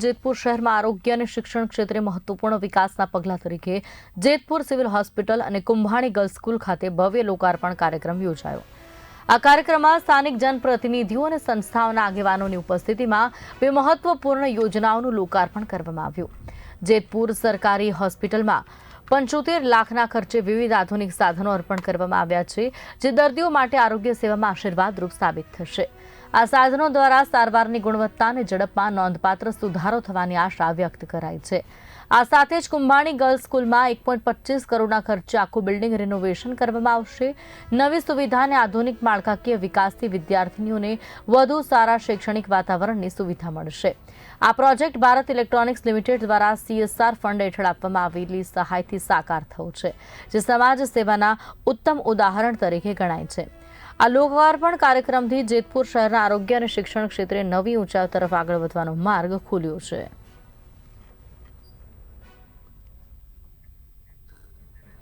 જેતપુર શહેરમાં આરોગ્ય અને શિક્ષણ ક્ષેત્રે મહત્વપૂર્ણ વિકાસના પગલા તરીકે જેતપુર સિવિલ હોસ્પિટલ અને કુંભાણી ગર્લ્સ સ્કૂલ ખાતે ભવ્ય લોકાર્પણ કાર્યક્રમ યોજાયો. આ કાર્યક્રમમાં સ્થાનિક જનપ્રતિનિધિઓ અને સંસ્થાઓના આગેવાનોની ઉપસ્થિતિમાં બે મહત્વપૂર્ણ યોજનાઓનું લોકાર્પણ કરવામાં આવ્યું. જેતપુર સરકારી હોસ્પિટલમાં પંચોતેર લાખના ખર્ચે વિવિધ આધુનિક સાધનો અર્પણ કરવામાં આવ્યા છે, જે દર્દીઓ માટે આરોગ્ય સેવામાં આશીર્વાદરૂપ સાબિત થશે. આ સાધનો દ્વારા સારવારની ગુણવત્તા અને ઝડપમાં નોંધપાત્ર સુધારો થવાની આશા વ્યક્ત કરાઈ છે. આ સાથે જ કુંભાણી ગર્લ્સ સ્કૂલમાં એક પોઈન્ટ પચીસ કરોડના ખર્ચે આખું બિલ્ડિંગ રિનોવેશન કરવામાં આવશે. નવી સુવિધા અને આધુનિક માળખાકીય વિકાસથી વિદ્યાર્થીનીઓને વધુ સારા શૈક્ષણિક વાતાવરણની સુવિધા મળશે. આ પ્રોજેક્ટ ભારત ઇલેક્ટ્રોનિક્સ લિમિટેડ દ્વારા સીએસઆર ફંડ હેઠળ આપવામાં આવેલી સહાયથી સાકાર થયો છે, જે સમાજ સેવાના ઉત્તમ ઉદાહરણ તરીકે ગણાય છે. આ લોકાર્પણ કાર્યક્રમથી જેતપુર શહેરના આરોગ્ય અને શિક્ષણ ક્ષેત્રે નવી ઊંચાઈ તરફ આગળ વધવાનો માર્ગ ખુલ્યો છે.